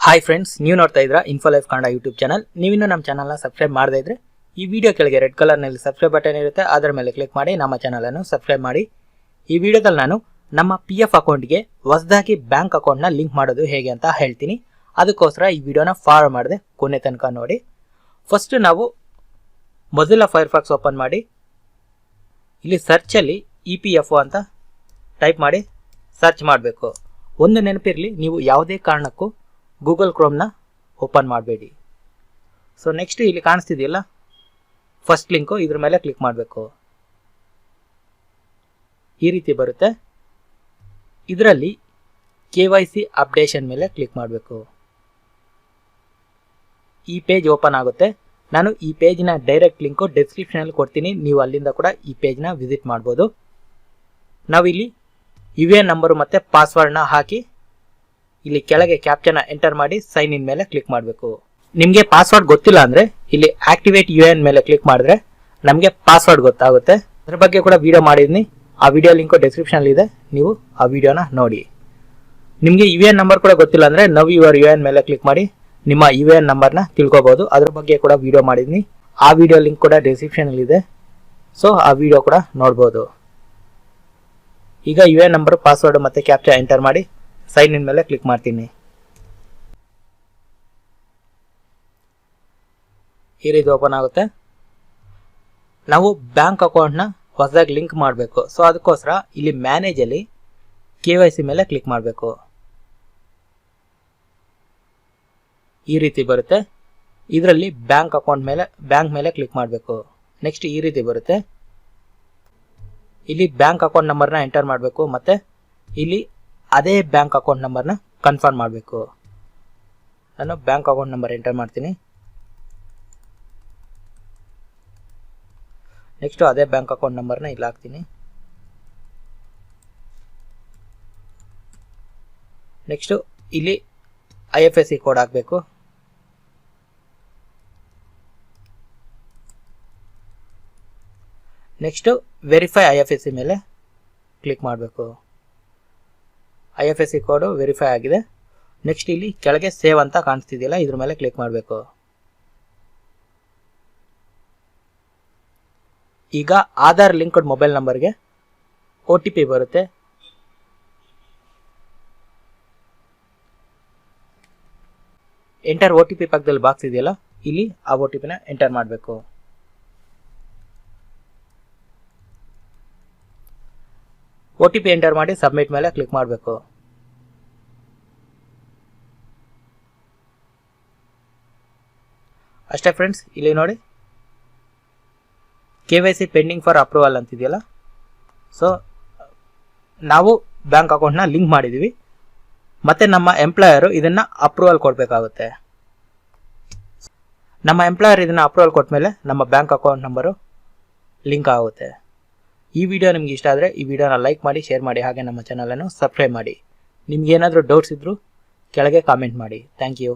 Hi friends ನೀವು ನೋಡ್ತಾ ಇದ್ರ info life Kannada YouTube channel ನೀವಿನ್ನೂ ನಮ್ಮ ಚಾನಲ್ನ ಸಬ್ಸ್ಕ್ರೈಬ್ ಮಾಡದೇ ಇದ್ರೆ ಈ ವಿಡಿಯೋ ಕೆಳಗೆ ರೆಡ್ ಕಲರ್ನಲ್ಲಿ ಸಬ್ಸ್ಕ್ರೈಬ್ ಬಟನ್ ಇರುತ್ತೆ. ಅದರ ಮೇಲೆ ಕ್ಲಿಕ್ ಮಾಡಿ ನಮ್ಮ ಚಾನಲನ್ನು ಸಬ್ಸ್ಕ್ರೈಬ್ ಮಾಡಿ. ಈ ವಿಡಿಯೋದಲ್ಲಿ ನಾನು ನಮ್ಮ ಪಿ ಎಫ್ ಅಕೌಂಟ್ಗೆ ಹೊಸದಾಗಿ ಬ್ಯಾಂಕ್ ಅಕೌಂಟ್ನ ಲಿಂಕ್ ಮಾಡೋದು ಹೇಗೆ ಅಂತ ಹೇಳ್ತೀನಿ. ಅದಕ್ಕೋಸ್ಕರ ಈ ವಿಡಿಯೋನ ಫಾಲೋ ಮಾಡಿದೆ ಕೊನೆ ತನಕ ನೋಡಿ. ಫಸ್ಟ್ ನಾವು ಮೊದಲ ಫೈರ್ಫಾಕ್ಸ್ ಓಪನ್ ಮಾಡಿ. ಇಲ್ಲಿ ಸರ್ಚಲ್ಲಿ ಇ ಪಿ ಎಫ್ ಅಂತ ಟೈಪ್ ಮಾಡಿ ಸರ್ಚ್ ಮಾಡಬೇಕು. ಒಂದು ನೆನಪಿರಲಿ, ನೀವು ಯಾವುದೇ ಕಾರಣಕ್ಕೂ ಗೂಗಲ್ ಕ್ರೋಮ್ನ ಓಪನ್ ಮಾಡಬೇಡಿ. ಸೊ ನೆಕ್ಸ್ಟ್ ಇಲ್ಲಿ ಕಾಣಿಸ್ತಿದೆಯಲ್ಲ? ಫಸ್ಟ್ ಲಿಂಕು ಇದ್ರ ಮೇಲೆ ಕ್ಲಿಕ್ ಮಾಡಬೇಕು. ಈ ರೀತಿ ಬರುತ್ತೆ. ಇದರಲ್ಲಿ ಕೆ ವೈ ಸಿ ಅಪ್ಡೇಷನ್ ಮೇಲೆ ಕ್ಲಿಕ್ ಮಾಡಬೇಕು. ಈ ಪೇಜ್ ಓಪನ್ ಆಗುತ್ತೆ. ನಾನು ಈ ಪೇಜ್ನ ಡೈರೆಕ್ಟ್ ಲಿಂಕು ಡಿಸ್ಕ್ರಿಪ್ಷನಲ್ಲಿ ಕೊಡ್ತೀನಿ. ನೀವು ಅಲ್ಲಿಂದ ಕೂಡ ಈ ಪೇಜ್ನ ವಿಸಿಟ್ ಮಾಡ್ಬೋದು. ನಾವಿಲ್ಲಿ ಯು ಎ ನಂಬರು ಮತ್ತು ಪಾಸ್ವರ್ಡ್ನ ಹಾಕಿ ಇಲ್ಲಿ ಕೆಳಗೆ ಕ್ಯಾಪ್ಚನ್ನ ಎಂಟರ್ ಮಾಡಿ ಸೈನ್ ಇನ್ ಮೇಲೆ ಕ್ಲಿಕ್ ಮಾಡಬೇಕು. ನಿಮಗೆ ಪಾಸ್ವರ್ಡ್ ಗೊತ್ತಿಲ್ಲ ಅಂದರೆ ಇಲ್ಲಿ ಆಕ್ಟಿವೇಟ್ ಯು ಎನ್ ಮೇಲೆ ಕ್ಲಿಕ್ ಮಾಡಿದ್ರೆ ನಮಗೆ ಪಾಸ್ವರ್ಡ್ ಗೊತ್ತಾಗುತ್ತೆ. ಅದ್ರ ಬಗ್ಗೆ ಕೂಡ ವಿಡಿಯೋ ಮಾಡಿದ್ನಿ. ಆ ವಿಡಿಯೋ ಲಿಂಕು ಡಿಸ್ಕ್ರಿಪ್ಷನಲ್ಲಿ ಇದೆ. ನೀವು ಆ ವಿಡಿಯೋನ ನೋಡಿ. ನಿಮಗೆ ಯು ಎನ್ ನಂಬರ್ ಕೂಡ ಗೊತ್ತಿಲ್ಲ ಅಂದರೆ ನವ್ ಯುವರ್ ಯು ಎನ್ ಮೇಲೆ ಕ್ಲಿಕ್ ಮಾಡಿ ನಿಮ್ಮ ಯು ಎನ್ ನಂಬರ್ನ ತಿಳ್ಕೊಬೋದು. ಅದ್ರ ಬಗ್ಗೆ ಕೂಡ ವಿಡಿಯೋ ಮಾಡಿದ್ನಿ. ಆ ವಿಡಿಯೋ ಲಿಂಕ್ ಕೂಡ ಡಿಸ್ಕ್ರಿಪ್ಷನಲ್ಲಿದೆ ಸೊ ಆ ವಿಡಿಯೋ ಕೂಡ ನೋಡ್ಬೋದು. ಈಗ ಯು ಎ ನಂಬರ್ ಪಾಸ್ವರ್ಡ್ ಮತ್ತು ಕ್ಯಾಪ್ಚಾ ಎಂಟರ್ ಮಾಡಿ ಸೈನ್ ಇನ್ ಮೇಲೆ ಕ್ಲಿಕ್ ಮಾಡ್ತೀನಿ. ಈ ರೀತಿ ಓಪನ್ ಆಗುತ್ತೆ. ನಾವು ಬ್ಯಾಂಕ್ ಅಕೌಂಟ್ನ ಹೊಸದಾಗಿ ಲಿಂಕ್ ಮಾಡಬೇಕು. ಸೊ ಅದಕ್ಕೋಸ್ಕರ ಇಲ್ಲಿ ಮ್ಯಾನೇಜಲ್ಲಿ ಕೆ ವೈ ಸಿ ಮೇಲೆ ಕ್ಲಿಕ್ ಮಾಡಬೇಕು. ಈ ರೀತಿ ಬರುತ್ತೆ. ಇದರಲ್ಲಿ ಬ್ಯಾಂಕ್ ಅಕೌಂಟ್ ಮೇಲೆ ಬ್ಯಾಂಕ್ ಮೇಲೆ ಕ್ಲಿಕ್ ಮಾಡಬೇಕು. ನೆಕ್ಸ್ಟ್ ಈ ರೀತಿ ಬರುತ್ತೆ. ಇಲ್ಲಿ ಬ್ಯಾಂಕ್ ಅಕೌಂಟ್ ನಂಬರ್ನ ಎಂಟರ್ ಮಾಡಬೇಕು, ಮತ್ತು ಇಲ್ಲಿ ಅದೇ ಬ್ಯಾಂಕ್ ಅಕೌಂಟ್ ನಂಬರ್ನ ಕನ್ಫರ್ಮ್ ಮಾಡಬೇಕು. ನಾನು ಬ್ಯಾಂಕ್ ಅಕೌಂಟ್ ನಂಬರ್ ಎಂಟರ್ ಮಾಡ್ತೀನಿ. ನೆಕ್ಸ್ಟು ಅದೇ ಬ್ಯಾಂಕ್ ಅಕೌಂಟ್ ನಂಬರ್ನ ಇಲ್ಲಿ ಹಾಕ್ತೀನಿ. ನೆಕ್ಸ್ಟು ಇಲ್ಲಿ I F S C code ಹಾಕಬೇಕು. Next verify I F S C ಮೇಲೆ ಕ್ಲಿಕ್ ಮಾಡಬೇಕು. I F S C code verify ಆಗಿದೆ. ನೆಕ್ಸ್ಟ್ ಇಲ್ಲಿ ಕೆಳಗೆ ಸೇವ್ ಅಂತ ಕಾಣಿಸ್ತಿದೆಯಲ್ಲ, ಇದ್ರ ಮೇಲೆ ಕ್ಲಿಕ್ ಮಾಡಬೇಕು. ಈಗ ಆಧಾರ್ ಲಿಂಕ್ಡ್ ಮೊಬೈಲ್ ನಂಬರ್ಗೆ ಒ ಟಿ ಪಿ ಬರುತ್ತೆ. ಎಂಟರ್ ಒ ಟಿ ಪಿ ಪಕ್ಕದಲ್ಲಿ ಬಾಕ್ಸ್ ಇದೆಯಲ್ಲ, ಇಲ್ಲಿ ಆ ಒ ಟಿ ಪಿನ ಎಂಟರ್ ಮಾಡಬೇಕು. ಒ ಟಿ ಪಿ ಎಂಟರ್ ಮಾಡಿ ಸಬ್ಮಿಟ್ ಮೇಲೆ ಕ್ಲಿಕ್ ಮಾಡಬೇಕು. ಅಷ್ಟೇ ಫ್ರೆಂಡ್ಸ್ ಇಲ್ಲಿ ನೋಡಿ. K Y C pending for approval ಅಂತಿದೆಯಲ್ಲ? So ನಾವು ಬ್ಯಾಂಕ್ ಅಕೌಂಟ್ನ ಲಿಂಕ್ ಮಾಡಿದ್ದೀವಿ ಮತ್ತು ನಮ್ಮ ಎಂಪ್ಲಾಯರು ಇದನ್ನು ಅಪ್ರೂವಲ್ ಕೊಡಬೇಕಾಗುತ್ತೆ. ನಮ್ಮ ಎಂಪ್ಲಾಯರ್ ಇದನ್ನು ಅಪ್ರೂವಲ್ ಕೊಟ್ಮೇಲೆ ನಮ್ಮ ಬ್ಯಾಂಕ್ ಅಕೌಂಟ್ ನಂಬರು ಲಿಂಕ್ ಆಗುತ್ತೆ. ಈ ವಿಡಿಯೋ ನಿಮ್ಗೆ ಇಷ್ಟ ಆದರೆ ಈ ವಿಡಿಯೋನ ಲೈಕ್ ಮಾಡಿ ಶೇರ್ ಮಾಡಿ, ಹಾಗೆ ನಮ್ಮ ಚಾನಲನ್ನು ಸಬ್ಸ್ಕ್ರೈಬ್ ಮಾಡಿ. ನಿಮ್ಗೆ ಏನಾದರೂ ಡೌಟ್ಸ್ ಇದ್ದರೂ ಕೆಳಗೆ ಕಾಮೆಂಟ್ ಮಾಡಿ. Thank you